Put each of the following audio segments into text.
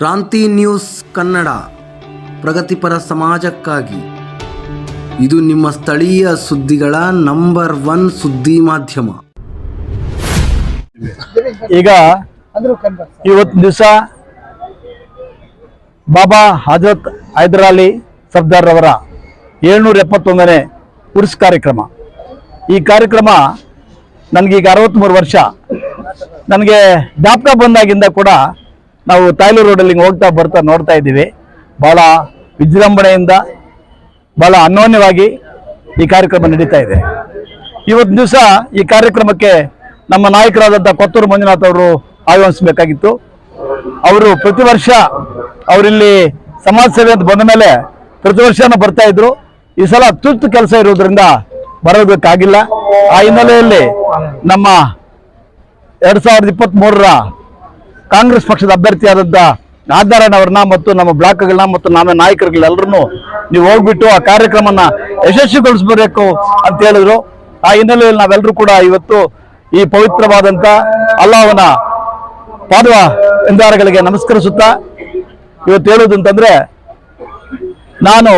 ಕ್ರಾಂತಿ ನ್ಯೂಸ್ ಕನ್ನಡ, ಪ್ರಗತಿಪರ ಸಮಾಜಕ್ಕಾಗಿ. ಇದು ನಿಮ್ಮ ಸ್ಥಳೀಯ ಸುದ್ದಿಗಳ ನಂಬರ್ ಒನ್ ಸುದ್ದಿ ಮಾಧ್ಯಮ. ಈಗ ಇವತ್ತು ದಿವಸ ಬಾಬಾ ಹಜರತ್ ಹೈದರಾಲಿ ಸರ್ದಾರ್ ಅವರ ಏಳ್ನೂರ ಎಪ್ಪತ್ತೊಂದನೇ ಉರ್ಸ್ ಕಾರ್ಯಕ್ರಮ. ಈ ಕಾರ್ಯಕ್ರಮ ನನಗೀಗ ಅರವತ್ತ್ಮೂರು ವರ್ಷ. ನನಗೆ ಜ್ಞಾಪಕ ಬಂದಾಗಿಂದ ಕೂಡ ನಾವು ತಾಯ್ಲೂರು ರೋಡಲ್ಲಿ ಹಿಂಗ್ ಹೋಗ್ತಾ ಬರ್ತಾ ನೋಡ್ತಾ ಇದ್ದೀವಿ. ಭಾಳ ವಿಜೃಂಭಣೆಯಿಂದ ಭಾಳ ಅನ್ಯೋನ್ಯವಾಗಿ ಈ ಕಾರ್ಯಕ್ರಮ ನಡೀತಾ ಇದೆ. ಇವತ್ತು ದಿವಸ ಈ ಕಾರ್ಯಕ್ರಮಕ್ಕೆ ನಮ್ಮ ನಾಯಕರಾದಂಥ ಕೊತ್ತೂರು ಮಂಜುನಾಥ್ ಅವರು ಆಗಮಿಸಬೇಕಾಗಿತ್ತು. ಅವರು ಪ್ರತಿ ವರ್ಷ ಅವರಿಲ್ಲಿ ಸಮಾಜ ಸೇವೆ ಅಂತ ಬಂದ ಮೇಲೆ ಪ್ರತಿ ವರ್ಷನೂ ಬರ್ತಾ ಇದ್ರು. ಈ ಸಲ ತುರ್ತು ಕೆಲಸ ಇರೋದ್ರಿಂದ ಬರೋದಕ್ಕಾಗಿಲ್ಲ ಆ ಹಿನ್ನೆಲೆಯಲ್ಲಿ ನಮ್ಮ ಎರಡ್ ಸಾವಿರದ ಇಪ್ಪತ್ತ್ ಕಾಂಗ್ರೆಸ್ ಪಕ್ಷದ ಅಭ್ಯರ್ಥಿಯಾದಂಥ ನಾದಾರಾಯಣ ಅವ್ರನ್ನ ಮತ್ತು ನಮ್ಮ ಬ್ಲಾಕ್ಗಳನ್ನ ಮತ್ತು ನಮ್ಮ ನಾಯಕರುಗಳೆಲ್ಲರನ್ನು ನೀವು ಹೋಗ್ಬಿಟ್ಟು ಆ ಕಾರ್ಯಕ್ರಮನ ಯಶಸ್ವಿಗೊಳಿಸ್ಬೇಕು ಅಂತ ಹೇಳಿದ್ರು. ಆ ಹಿನ್ನೆಲೆಯಲ್ಲಿ ನಾವೆಲ್ಲರೂ ಕೂಡ ಇವತ್ತು ಈ ಪವಿತ್ರವಾದಂಥ ಅಲ್ಲಾಹನ ಪಾದವ ಎಂದಾರಗಳಿಗೆ ನಮಸ್ಕರಿಸುತ್ತಾ ಇವತ್ತು ಹೇಳೋದು ಅಂತಂದ್ರೆ, ನಾನು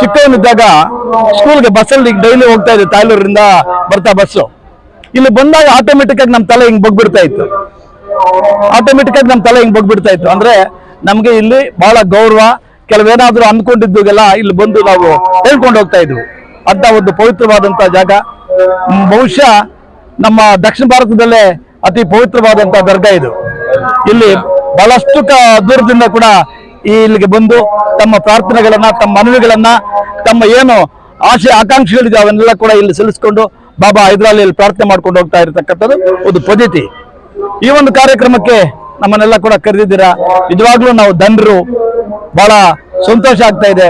ಚಿಕ್ಕವನಿದ್ದಾಗ ಸ್ಕೂಲ್ಗೆ ಬಸ್ಸಲ್ಲಿ ಡೈಲಿ ಹೋಗ್ತಾ ಇದ್ದೆ, ತಾಯ್ಲೂರಿಂದ ಬರ್ತಾ ಬಸ್ಸು ಇಲ್ಲಿ ಬಂದಾಗ ಆಟೋಮೆಟಿಕ್ ಆಗಿ ನಮ್ಮ ತಲೆ ಹಿಂಗ್ ಬಗ್ಬಿಡ್ತಾ ಇತ್ತು. ಆಟೋಮೆಟಿಕ್ ಆಗಿ ನಮ್ಮ ತಲೆ ಹಿಂಗ್ ಬಗ್ಬಿಡ್ತಾ ಇತ್ತು. ಅಂದ್ರೆ ನಮ್ಗೆ ಇಲ್ಲಿ ಬಹಳ ಗೌರವ, ಕೆಲವೇನಾದ್ರೂ ಅಂದ್ಕೊಂಡಿದ್ದುಗೆಲ್ಲ ಇಲ್ಲಿ ಬಂದು ನಾವು ಹೇಳ್ಕೊಂಡು ಹೋಗ್ತಾ ಇದ್ವಿ. ಅಂತ ಒಂದು ಪವಿತ್ರವಾದಂತ ಜಾಗ. ಬಹುಶಃ ನಮ್ಮ ದಕ್ಷಿಣ ಭಾರತದಲ್ಲೇ ಅತಿ ಪವಿತ್ರವಾದಂತ ದರ್ಗಾ ಇದು. ಇಲ್ಲಿ ಬಹಳಷ್ಟು ದೂರದಿಂದ ಕೂಡ ಇಲ್ಲಿಗೆ ಬಂದು ತಮ್ಮ ಪ್ರಾರ್ಥನೆಗಳನ್ನ, ತಮ್ಮ ಮನವಿಗಳನ್ನ, ತಮ್ಮ ಏನು ಆಶೆ, ಆಕಾಂಕ್ಷೆಗಳಿದೆ ಅವನ್ನೆಲ್ಲ ಕೂಡ ಇಲ್ಲಿ ಸಲ್ಲಿಸಿಕೊಂಡು ಬಾಬಾ ಹೈದ್ರಾಲಿಯಲ್ಲಿ ಪ್ರಾರ್ಥನೆ ಮಾಡ್ಕೊಂಡು ಹೋಗ್ತಾ ಇರತಕ್ಕಂಥದ್ದು ಒಂದು ಪದ್ಧತಿ. ಈ ಒಂದು ಕಾರ್ಯಕ್ರಮಕ್ಕೆ ನಮ್ಮನ್ನೆಲ್ಲ ಕೂಡ ಕರೆದಿದ್ದೀರಾ. ನಿಜವಾಗ್ಲೂ ನಾವು ಧನ್ಯರು ಬಹಳ ಸಂತೋಷ ಆಗ್ತಾ ಇದೆ.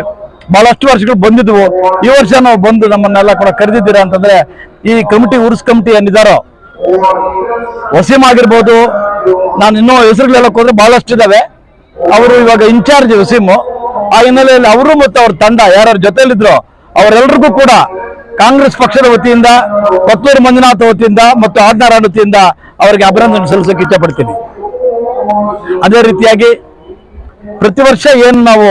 ಬಹಳಷ್ಟು ವರ್ಷಗಳು ಬಂದಿದ್ವು. ಈ ವರ್ಷ ನಾವು ಬಂದು ನಮ್ಮನ್ನೆಲ್ಲ ಕೂಡ ಕರೆದಿದ್ದೀರಾ ಅಂತಂದ್ರೆ ಈ ಕಮಿಟಿ, ಉರ್ಸ್ ಕಮಿಟಿ ಏನಿದಾರೋ, ವಸೀಮ್ ಆಗಿರ್ಬೋದು, ನಾನು ಇನ್ನೂ ಹೆಸರುಗಳೆಲ್ಲ ಹೋದ್ರೆ ಬಹಳಷ್ಟು ಇದಾವೆ. ಅವರು ಇವಾಗ ಇನ್ಚಾರ್ಜ್ ವಸೀಮು. ಆ ಹಿನ್ನೆಲೆಯಲ್ಲಿ ಅವರು ಮತ್ತು ಅವ್ರ ತಂಡ ಯಾರ್ಯಾರ ಜೊತೆಯಲ್ಲಿದ್ರು ಅವರೆಲ್ರಿಗೂ ಕೂಡ ಕಾಂಗ್ರೆಸ್ ಪಕ್ಷದ ವತಿಯಿಂದ ಕೊತ್ತೂರು ಮಂಜುನಾಥ ವತಿಯಿಂದ ಮತ್ತು ಆಡ್ನಾರಾಯಣ ವತಿಯಿಂದ ಅವರಿಗೆ ಅಭಿನಂದನೆ ಸಲ್ಲಿಸೋಕೆ ಇಷ್ಟಪಡ್ತೀನಿ. ಅದೇ ರೀತಿಯಾಗಿ ಪ್ರತಿ ವರ್ಷ ಏನು ನಾವು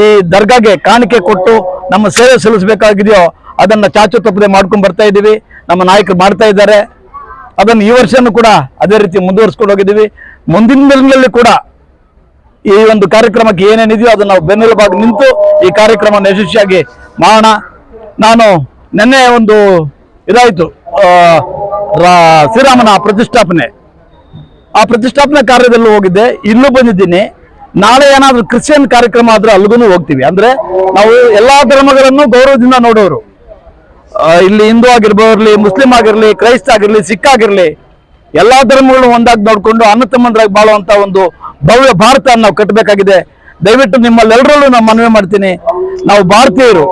ಈ ದರ್ಗಾಗೆ ಕಾಣಿಕೆ ಕೊಟ್ಟು ನಮ್ಮ ಸೇವೆ ಸಲ್ಲಿಸಬೇಕಾಗಿದೆಯೋ ಅದನ್ನ ಚಾಚು ತಪ್ಪದೆ ಮಾಡ್ಕೊಂಡು ಬರ್ತಾ ಇದ್ದೀವಿ. ನಮ್ಮ ನಾಯಕರು ಮಾಡ್ತಾ ಇದ್ದಾರೆ. ಅದನ್ನು ಈ ವರ್ಷನೂ ಕೂಡ ಅದೇ ರೀತಿ ಮುಂದುವರಿಸ್ಕೊಂಡು ಹೋಗಿದ್ದೀವಿ. ಮುಂದಿನ ದಿನಗಳಲ್ಲಿ ಕೂಡ ಈ ಒಂದು ಕಾರ್ಯಕ್ರಮಕ್ಕೆ ಏನೇನಿದೆಯೋ ಅದನ್ನು ನಾವು ಬೆನ್ನೆಲುಬಾಗಿ ನಿಂತು ಈ ಕಾರ್ಯಕ್ರಮವನ್ನು ಯಶಸ್ವಿಯಾಗಿ ಮಾಡೋಣ. ನಾನು ನಿನ್ನೆ ಒಂದು ಇದಾಯಿತು ಶ್ರೀರಾಮನ ಪ್ರತಿಷ್ಠಾಪನೆ. ಆ ಪ್ರತಿಷ್ಠಾಪನೆ ಕಾರ್ಯದಲ್ಲೂ ಹೋಗಿದ್ದೆ, ಇಲ್ಲೂ ಬಂದಿದ್ದೀನಿ. ನಾಳೆ ಏನಾದರೂ ಕ್ರಿಶ್ಚಿಯನ್ ಕಾರ್ಯಕ್ರಮ ಆದ್ರೆ ಅಲ್ಲಿಗೂ ಹೋಗ್ತೀವಿ. ಅಂದ್ರೆ ನಾವು ಎಲ್ಲಾ ಧರ್ಮಗಳನ್ನು ಗೌರವದಿಂದ ನೋಡೋರು. ಇಲ್ಲಿ ಹಿಂದೂ ಆಗಿರ್ಬೋರ್ಲಿ ಮುಸ್ಲಿಂ ಆಗಿರ್ಲಿ, ಕ್ರೈಸ್ತ ಆಗಿರ್ಲಿ, ಸಿಖ್ ಆಗಿರ್ಲಿ, ಎಲ್ಲಾ ಧರ್ಮಗಳನ್ನು ಒಂದಾಗಿ ನೋಡಿಕೊಂಡು ಅನ್ನ ತಮ್ಮಂದ್ರಾಗಿ ಬಾಳುವಂತ ಒಂದು ಭವ್ಯ ಭಾರತ ನಾವು ಕಟ್ಟಬೇಕಾಗಿದೆ. ದಯವಿಟ್ಟು ನಿಮ್ಮಲ್ಲೆಲ್ಲರಲ್ಲೂ ನಾನು ಮನವಿ ಮಾಡ್ತೀನಿ. ನಾವು ಭಾರತೀಯರು.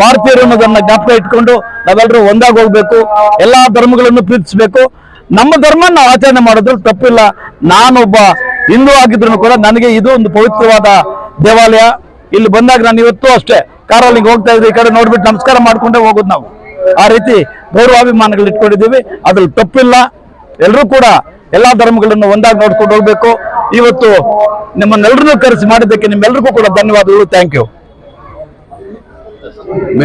ಭಾರತೀಯರು ಅನ್ನೋದನ್ನ ಜ್ಞಾಪಕ ಇಟ್ಕೊಂಡು ನಾವೆಲ್ಲರೂ ಒಂದಾಗಿ ಹೋಗ್ಬೇಕು, ಎಲ್ಲಾ ಧರ್ಮಗಳನ್ನು ಪ್ರೀತಿಸಬೇಕು. ನಮ್ಮ ಧರ್ಮ ನಾವು ಆಚರಣೆ ಮಾಡೋದ್ರಲ್ಲಿ ತಪ್ಪಿಲ್ಲ. ನಾನೊಬ್ಬ ಹಿಂದೂ ಆಗಿದ್ರು ಕೂಡ ನನಗೆ ಇದು ಒಂದು ಪವಿತ್ರವಾದ ದೇವಾಲಯ. ಇಲ್ಲಿ ಬಂದಾಗ ನಾನು ಇವತ್ತು ಅಷ್ಟೇ ಕಾರಲ್ಲಿ ಹೋಗ್ತಾ ಇದ್ದೀವಿ ಈ ಕಡೆ ನೋಡ್ಬಿಟ್ಟು ನಮಸ್ಕಾರ ಮಾಡ್ಕೊಂಡೇ ಹೋಗೋದು ನಾವು. ಆ ರೀತಿ ಗೌರವಾಭಿಮಾನಗಳು ಇಟ್ಕೊಂಡಿದ್ದೀವಿ. ಅದ್ರಲ್ಲಿ ತಪ್ಪಿಲ್ಲ. ಎಲ್ಲರೂ ಕೂಡ ಎಲ್ಲಾ ಧರ್ಮಗಳನ್ನು ಒಂದಾಗಿ ನೋಡ್ಕೊಂಡು ಹೋಗ್ಬೇಕು. ಇವತ್ತು ನಿಮ್ಮನ್ನೆಲ್ಲರನ್ನೂ ಕರೆಸಿ ಮಾಡಿದ್ದಕ್ಕೆ ನಿಮ್ಮೆಲ್ಲರಿಗೂ ಕೂಡ ಧನ್ಯವಾದಗಳು. Thank you Bueno.